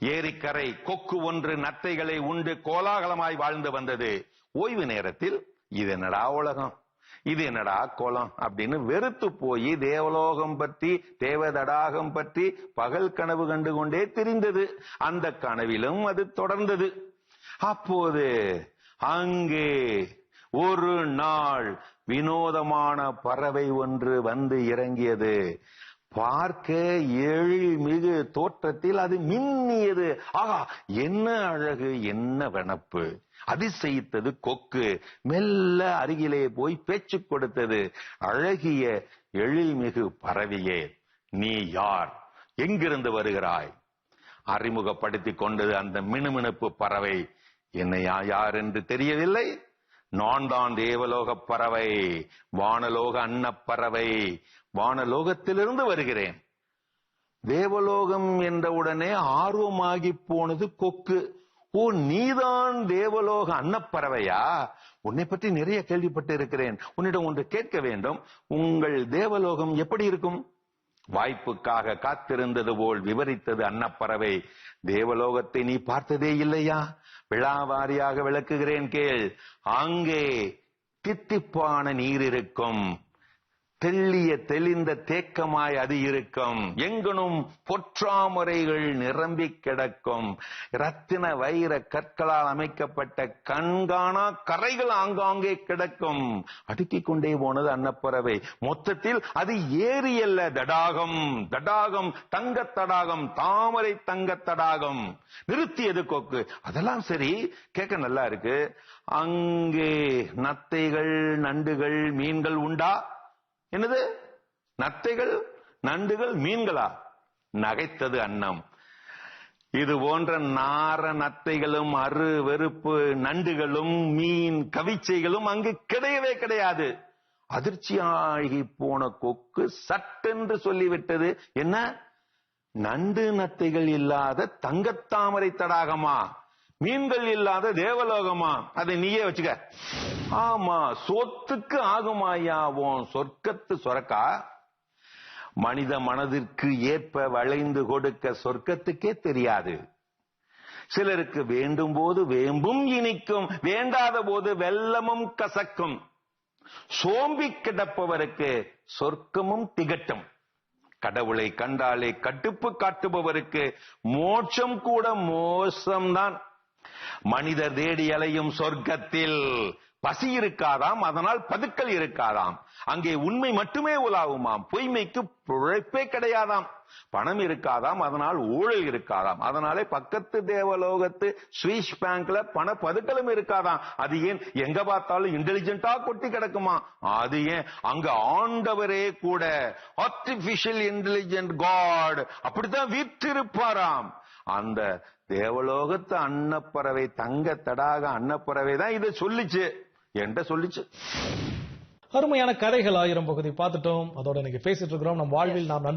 ஏரிக்கரை கொக்கு ஒன்று நத்தைகளை உண்டு கோலாகலமாய் வாழ்ந்து வந்தது. ஓய்வு நேரத்தில் இது என்னடா உலகம்? இது என்னடா கோலம்? அப்படின்னு வெறுத்து போய் தேவலோகம் பற்றி தேவதடாகம் பற்றி பகல் கனவு கண்டு கொண்டே தெரிந்தது. அந்த கனவிலும் அது தொடர்ந்தது. அப்போது அங்கே ஒரு நாள் வினோதமான பறவை ஒன்று வந்து இறங்கியது. பார்க்க எழில் மிகு தோற்றத்தில் அது மின்னியது. ஆகா என்ன அழகு என்ன வனப்பு. அதிசயித்தது கொக்கு. மெல்ல அருகிலே போய் பேச்சு கொடுத்தது அழகிய எழில்மிகு பறவையே நீ யார்? எங்கிருந்து வருகிறாய்? அறிமுகப்படுத்திக் கொண்டது அந்த மினுமினுப்பு பறவை. என்னையா யார் என்று தெரியவில்லை? நான் தான் தேவலோக பறவை வானலோக அன்னப்பறவை வானலோகத்திலிருந்து வருகிறேன். தேவலோகம் என்றவுடனே ஆர்வமாகி போனது கொக்கு. ஓ நீதான் தேவலோக அன்னப்பறவையா உன்னை பற்றி நிறைய கேள்விப்பட்டு இருக்கிறேன் உன்னிடம் ஒன்று கேட்க வேண்டும். உங்கள் தேவலோகம் எப்படி இருக்கும்? வாய்ப்புக்காக காத்திருந்தது போல் விவரித்தது அன்னப்பறவை. தேவலோகத்தை நீ பார்த்ததே இல்லையா? விழாவாரியாக விளக்குகிறேன் கேள். அங்கே தித்திப்பான நீர் இருக்கும். தெள்ளிய தெளிந்த தேக்கமாய் அது இருக்கும். எங்கனும் பொற்றாமரைகள் நிரம்பி கிடக்கும். ரத்தின வைர கற்களால் அமைக்கப்பட்ட கண்காணா கரைகள் ஆங்காங்கே கிடக்கும். அடுக்கிக் கொண்டே போனது அன்னப்பறவை. மொத்தத்தில் அது ஏரி அல்ல தடாகம் தடாகம் தங்க தடாகம் தாமரை தங்க தடாகம். நிறுத்தியது கொக்கு. அதெல்லாம் சரி கேட்க நல்லா இருக்கு. அங்கே நத்தைகள் நண்டுகள் மீன்கள் உண்டா? என்னது? நத்தைகள் நண்டுகள் மீன்களா? நகைத்தது அன்னம். இது போன்ற நார நத்தைகளும் அரு வெறுப்பு நண்டுகளும் மீன் கவிச்சைகளும் அங்கு கிடையவே கிடையாது. அதிர்ச்சியாகி போன கொக்கு சட்டென்று சொல்லிவிட்டது. என்ன? நண்டு நத்தைகள் இல்லாத தங்கத்தாமரை தடாகமா? மீன்கள் இல்லாத தேவலோகமா? அதை நீயே வச்சுக்க. ஆமா சொத்துக்கு ஆகுமாயாவோம் சொர்க்கத்து சொரக்கா? மனித மனதிற்கு ஏற்ப வளைந்து கொடுக்க சொர்க்கத்துக்கே தெரியாது. சிலருக்கு வேண்டும் போது வேம்பும் இனிக்கும் வேண்டாத போது வெள்ளமும் கசக்கும். சோம்பி கிடப்பவருக்கு சொர்க்கமும் திகட்டும். கடவுளை கண்டாலே கட்டுப்பு காட்டுபவருக்கு மோட்சம் கூட மோசம்தான். மனிதர் தேடி அலையும் சொர்க்கத்தில் பசி இருக்காதாம் அதனால் பதுக்கல் இருக்காதாம். அங்கே உண்மை மட்டுமே உலாவுமாம் பொய்மைக்கு பிழைப்பே கிடையாதாம். பணம் இருக்காதாம் அதனால் ஊழல் இருக்காதாம். அதனாலே பக்கத்து தேவலோகத்து ஸ்வீஸ் பேங்க்ல பண பதுக்கலும் இருக்காதாம். அது ஏன் எங்க பார்த்தாலும் இன்டெலிஜென்ட்டா கொட்டி கிடக்குமா? அது ஏன் அங்க ஆண்டவரே கூட ஆர்டிபிஷியல் இன்டெலிஜென்ட் காட் அப்படித்தான் வீற்றிருப்பாராம். அந்த தேவலோகத்து அன்னப்பறவை தங்க தடாக அன்னப்பறவை தான் இதை சொல்லிச்சு. என்கிட்ட சொல்லிச்சு. அருமையான கதைகள் ஆயிரம் பகுதி. பார்த்துட்டோம். அதோட இன்னைக்கு பேசிட்டு இருக்கிறோம். நம் வாழ்வில் நாம்